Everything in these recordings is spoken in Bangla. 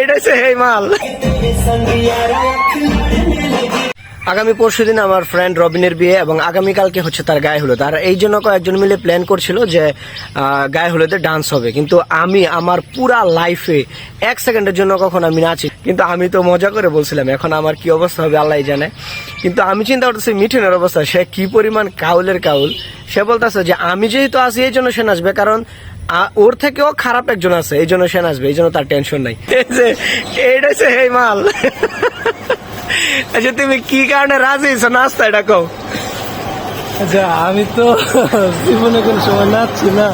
এটা এই মাল আগামী পরশু দিন আমার ফ্রেন্ড রবিনের বিয়ে এবং আগামীকালকে হচ্ছে তার গায়ে হলুদ। আর এই জন্য কয়েকজন মিলে প্ল্যান করছিল যে গায়ে হলুদে ডান্স হবে। কিন্তু আমি আমার পুরা লাইফে এক সেকেন্ডের জন্য কখন আমি নাচি। কিন্তু আমি তো মজা করে বলছিলাম, এখন আমার কি অবস্থা হবে আল্লাহ জানে। কিন্তু আমি চিন্তা করতেছি, মিঠুনের অবস্থা, সে কি পরিমাণ কাউলের কাউল? সে বলতেছে যে, আমি যেহেতু আছি, এই জন্য সে নাচবে। কারণ ওর থেকেও খারাপ একজন আছে, এই জন্য সেন আসবে এই জন্য তার টেনশন নাই। এই এইটা মাল আচ্ছা তুমি কি কারণে রাজি হয়েছো? নাস্তা এটা কও। আচ্ছা আমি তো জীবনে কোন সময় নাচছি না।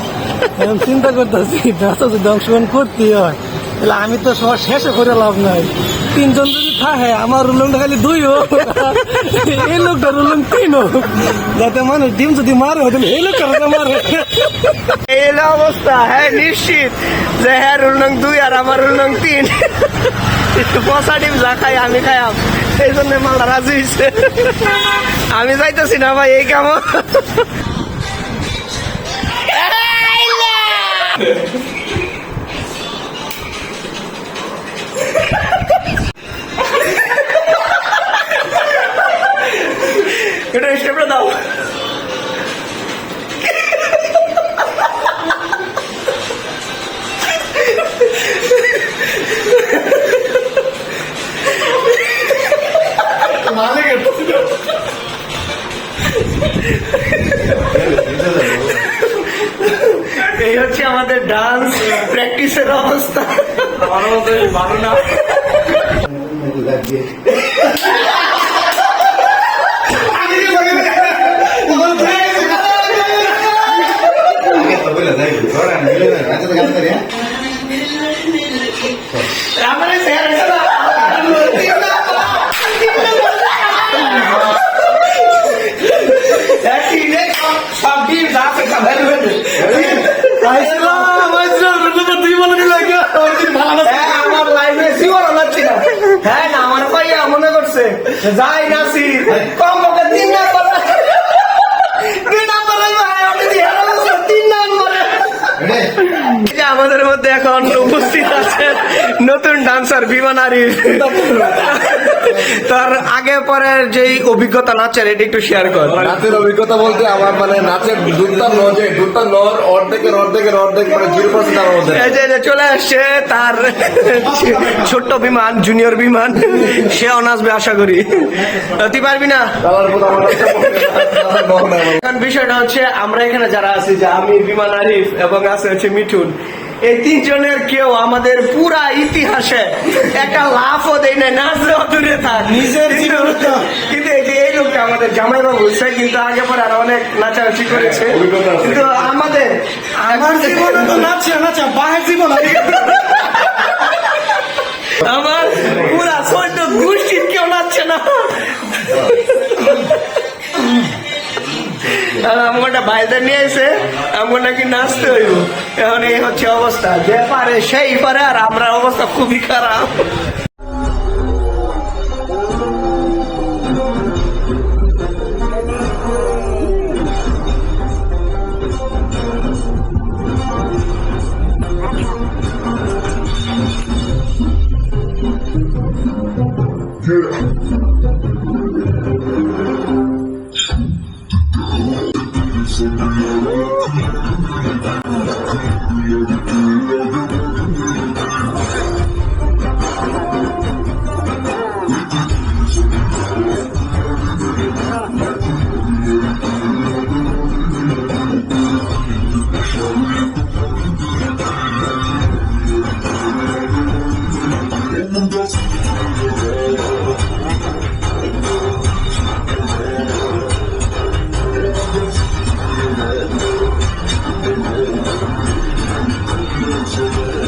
চিন্তা করতেছি নাচা যদি অংশগ্রহণ করতেই হয় তাহলে আমি তো সবার শেষে করে লাভ নাই। তিনজন যদি থাকে আমার রুলংটা খালি দুই হোক। এই লোকটা রুলং তিন হোক। যাতে মানুষ ডিম যদি মারে তাহলে এই লোকটা মারে। এই অবস্থা হ্যাঁ নিশ্চিত যে হ্যাঁ রুল দুই আর আমার রুল তিন। পচা ডিম যা খাই আমি খাইয়াম। এই জন্য মালটা রাজি হয়েছে আমি যাইতেছি না ভাই এই কেমন দাও। এই হচ্ছে আমাদের ডান্স প্র্যাকটিসের অবস্থা। ভালো না আমার এই চেহারাটা একই আমার ভাইয়া মনে করছে যাই নাসির, কমপক্ষে তিন নাম্বার দুই নাম্বার হইবে, হ্যাঁ, আমি দিয়ে হেরে গেছি, তিন নাম্বারে। এই যে আমাদের মধ্যে এখন উপস্থিত আছে নতুন ডান্সার বিমান আরিফ তার আগে পরের যেই অভিজ্ঞতা নাচের এটা একটু শেয়ার কর। নাচের অভিজ্ঞতা বলতে আমার মানে নাচের দুধটা নজে দুধটা নর অর্ধেকের অর্ধেকের অর্ধেক মানে জিরো পার্সেন্ট আমার মধ্যে। এই যে যে চলে আসছে তার ছোট্ট বিমান জুনিয়র বিমান। সে নাচবে আশা করি। তুই পারবি না। এখন বিষয়টা হচ্ছে আমরা এখানে যারা আছি যে আমি বিমান আরিফ এবং আছে হচ্ছে মিঠুন। এই তিনজনের কেউ আমাদের পুরা ইতিহাসে একটা লাভও দেয় না নাচলেও দূরে থাক। নিজের কিন্তু এই লোকটা আমাদের জামাই বাবু সে কিন্তু আগে পরে আর অনেক নাচানাচি করেছে। কিন্তু আমাদের আমার জীবনে তো নাচছে নাচা বাহের জীবন আমার পুরা ছোট গোষ্ঠীর কেউ নাচছে না। আর আমারটা বাইরে নিয়ে এসে আমার নাকি নাচতে হইব? এখন এই হচ্ছে অবস্থা। যে পারে সেই পারে আর আমরা অবস্থা খুবই খারাপ। Yeah. Thank you. 不知